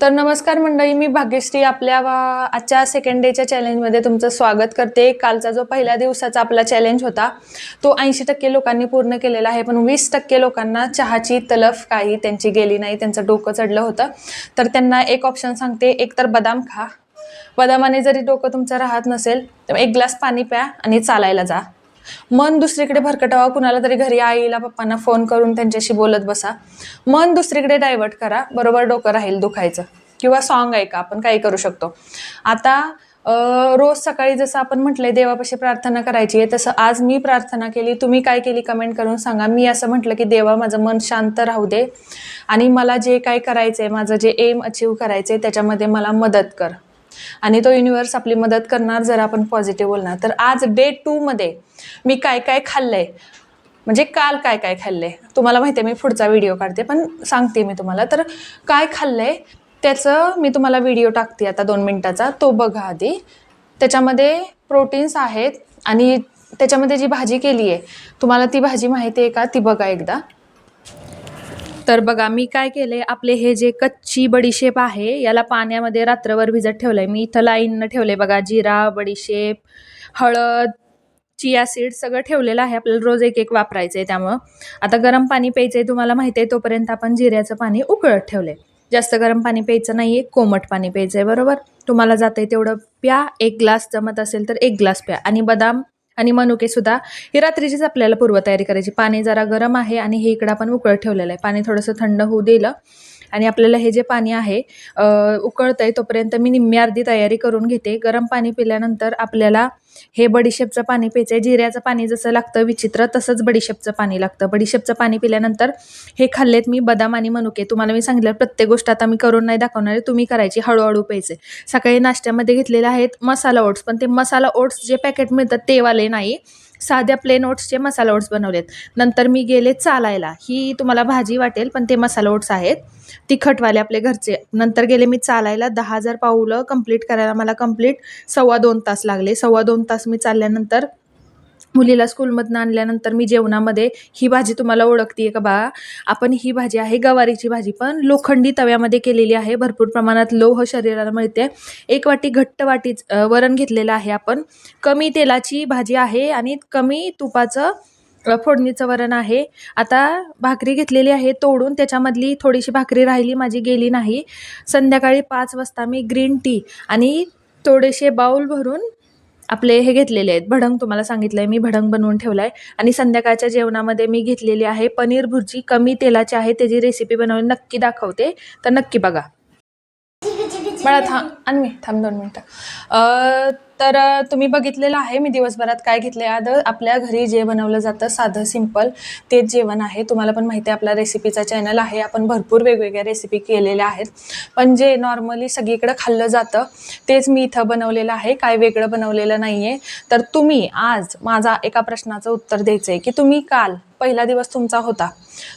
तर नमस्कार मंडळी मी भाग्यश्री आपल्या वा- आजच्या सेकंड डेच्या चॅलेंजमध्ये तुमचं स्वागत करते. कालचा जो पहिल्या दिवसाचा आपला चॅलेंज होता तो ऐंशी टक्के लोकांनी पूर्ण केलेला आहे. पण वीस टक्के लोकांना चहाची तलफ काही त्यांची गेली नाही त्यांचं डोकं चढलं होतं. तर त्यांना एक ऑप्शन सांगते एक तर बदाम खा. बदामाने जरी डोकं तुमचं राहत नसेल तर एक ग्लास पाणी प्या आणि चालायला जा. मन दुसरीकडे भरकटवा कुणाला तरी घरी आईला पप्पांना फोन करून त्यांच्याशी बोलत बसा. मन दुसरीकडे डायव्हर्ट करा बरोबर डोकं राहील दुखायचं. किंवा सॉन्ग ऐका आपण काही करू शकतो. आता रोज सकाळी जसं आपण म्हटलंय देवापाशी प्रार्थना करायची आहे तसं आज मी प्रार्थना केली तुम्ही काय केली कमेंट करून सांगा. मी असं म्हटलं की देवा माझं मन शांत राहू दे. आणि मला जे काय करायचं आहे माझं जे एम अचीव करायचं आहे त्याच्यामध्ये मला मदत कर. आणि तो युनिवर्स आपली मदत करणार जर आपण पॉझिटिव्ह बोलणार. तर आज डे टूमध्ये मी काय काय खाल्लंय? म्हणजे काल काय काय खाल्लंय? तुम्हाला माहिती आहे मी पुढचा व्हिडिओ काढते पण सांगते मी तुम्हाला. तर काय खाल्लंय? त्याचं मी तुम्हाला व्हिडिओ टाकते आता दोन मिनटाचा. तो बघा आधी. त्याच्यामध्ये प्रोटीन्स आहेत आणि त्याच्यामध्ये जी भाजी केली आहे तुम्हाला ती भाजी माहिती आहे का? ती बघा एकदा. तर बघा मी काय केले आपले हे जे कच्ची बडीशेप आहे याला पाण्यामध्ये रात्रभर भिजत ठेवलंय. मी इथं लाईननं ठेवलंय बघा जिरा बडीशेप हळद चिया सीड सगळं ठेवलेलं आहे. आपल्याला रोज एक एक वापरायचं आहे त्यामुळं. आता गरम पाणी प्यायचं आहे तुम्हाला माहिती आहे तोपर्यंत आपण जिऱ्याचं पाणी उकळत ठेवलंय. जास्त गरम पाणी प्यायचं नाही आहे कोमट पाणी प्यायचं आहे बरोबर? तुम्हाला जाते आहे तेवढं प्या एक ग्लास जमत असेल तर एक ग्लास प्या. आणि बदाम आणि मनुके सुद्धा ही रात्रीचीच आपल्याला पूर्वतयारी करायची. पाणी जरा गरम आहे आणि हे इकडं आपण उकळत ठेवलेलं आहे. पाणी थोडंसं थंड होऊ दिलं. आणि आपल्याला हे जे पाणी आहे उकळतं आहे तोपर्यंत मी निम्मी अर्धी तयारी करून घेते. गरम पाणी पिल्यानंतर आपल्याला हे बडीशेपचं पाणी प्यायचं आहे जिऱ्याचं पाणी जसं लागतं विचित्र तसंच बडीशेपचं पाणी लागतं. बडीशेपचं पाणी पिल्यानंतर हे खाल्लेत मी बदाम आणि मनुके. तुम्हाला मी सांगितलं प्रत्येक गोष्ट आता मी करून नाही दाखवणार आहे. तुम्ही करायची हळूहळू प्यायचे सकाळी नाश्त्यामध्ये घेतलेले आहेत मसाला ओट्स पण ते मसाला ओट्स जे पॅकेट मिळतात ते वाले नाही. साध्या प्लेन ओट्सचे मसाला ओट्स बनवलेत. नंतर मी गेले चालायला. ही तुम्हाला भाजी वाटेल पण ते मसाला ओट्स आहेत. तिखटवाले आपले घरचे. नंतर गेले मी चालायला. दहा हजार पाऊलं कंप्लीट करायला मला कंप्लीट सव्वा दोन तास लागले. सव्वा दोन तास मी चालल्यानंतर मुलीला स्कूलमधनं आणल्यानंतर मी जेवणामध्ये ही भाजी तुम्हाला ओळखते का बा? आपण ही भाजी आहे गवारीची भाजी पण लोखंडी तव्यामध्ये केलेली आहे. भरपूर प्रमाणात लोह शरीराला मिळते. एक वाटी घट्ट वाटी वरण घेतलेलं आहे आपण. कमी तेलाची भाजी आहे आणि कमी तुपाचं फोडणीचं वरण आहे. आता भाकरी घेतलेली आहे तोडून. त्याच्यामधली थोडीशी भाकरी राहिली माझी गेली नाही. संध्याकाळी पाच वाजता मी ग्रीन टी आणि थोडेसे बाऊल भरून आपले हे घेतलेले आहेत. भडंग तुम्हाला सांगितलं आहे मी भडंग बनवून ठेवला आहे आणि संध्याकाळच्या जेवणामध्ये मी घेतलेली आहे पनीर भुर्जी कमी तेलाची आहे त्याची रेसिपी बनवून नक्की दाखवते. तर नक्की बघा. मला थांब आणि मी थांब दोन मिनटं. तर तुम्ही बघितलेलं आहे मी दिवसभरात काय घेतले आहे आपल्या घरी जे बनवलं जातं साधं सिंपल तेच जेवण आहे. तुम्हाला पण माहिती आहे आपला रेसिपीचा चॅनल आहे. आपण भरपूर वेगवेगळ्या रेसिपी केलेल्या आहेत. पण जे नॉर्मली सगळीकडं खाल्लं जातं तेच मी इथं बनवलेलं आहे. काय वेगळं बनवलेलं नाही आहे तर तुम्ही आज माझा एका प्रश्नाचं उत्तर द्यायचं आहे की तुम्ही काल पहिला दिवस तुमचा होता.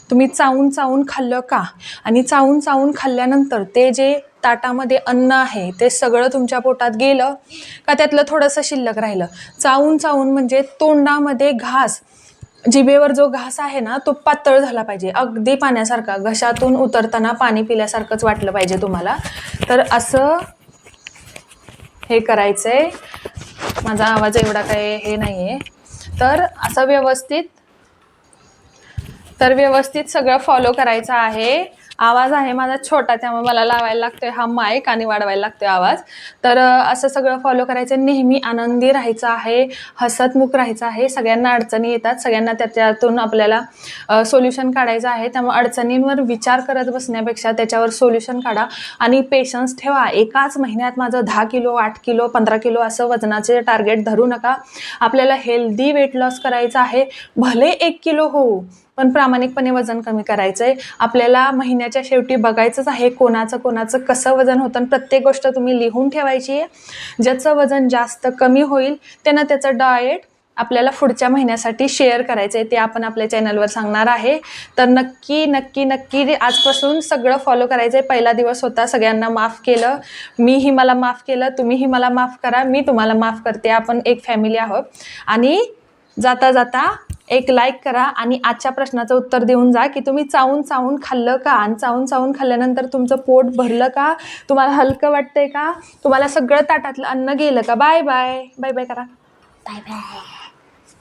तुम्ही चावून चावून खाल्लं का? आणि चावून चावून खाल्ल्यानंतर ते जे ताटामध्ये अन्न आहे ते सगळं तुमच्या पोटात गेलं का त्यातलं थोडंसं शिल्लक राहिलं? चावून चावून म्हणजे तोंडामध्ये घास जिभेवर जो घास आहे ना तो पातळ झाला पाहिजे. अगदी पाण्यासारखा घशातून उतरताना पाणी पिल्यासारखंच वाटलं पाहिजे तुम्हाला. तर असं हे करायचं आहे माझा आवाज एवढा काय हे नाही आहे तर असं व्यवस्थित तर व्यवस्थित सगळं फॉलो करायचं आहे. आवाज आहे माझा छोटा त्यामुळे मला लावायला लागतोय. हा माईक आणि वाढवायला लागतोय आवाज. तर असं सगळं फॉलो करायचं. नेहमी आनंदी राहायचं आहे. हसतमुख राहायचं आहे. सगळ्यांना अडचणी येतात. सगळ्यांना त्याच्यातून आपल्याला सोल्युशन काढायचं आहे. त्यामुळे अडचणींवर विचार करत बसण्यापेक्षा त्याच्यावर सोल्युशन काढा आणि पेशन्स ठेवा. एकाच महिन्यात माझं दहा किलो आठ किलो पंधरा किलो असं वजनाचे टार्गेट धरू नका. आपल्याला हेल्दी वेट लॉस करायचं आहे. भले एक किलो होऊ पण प्रामाणिकपणे वजन कमी करायचं आहे आपल्याला महिन्याच्या शेवटी बघायचंच आहे कोणाचं कोणाचं कसं वजन होतं. आणि प्रत्येक गोष्ट तुम्ही लिहून ठेवायची आहे. ज्याचं वजन जास्त कमी होईल त्यानं त्याचं डाएट आपल्याला पुढच्या महिन्यासाठी शेअर करायचं आहे ते आपण आपल्या चॅनलवर सांगणार आहे. तर नक्की नक्की नक्की आजपासून सगळं फॉलो करायचं आहे पहिला दिवस होता सगळ्यांना माफ केलं. मीही मला माफ केलं तुम्हीही मला माफ करा. मी तुम्हाला माफ करते. आपण एक फॅमिली आहोत. आणि जाता जाता एक लाईक करा आणि आजच्या प्रश्नाचं उत्तर देऊन जा की तुम्ही चावून चावून खाल्लं का? आणि चावून चावून खाल्ल्यानंतर तुमचं पोट भरलं का? तुम्हाला हलकं वाटतंय का? तुम्हाला सगळं ताटातलं अन्न गेलं का? बाय बाय बाय बाय करा. Bye bye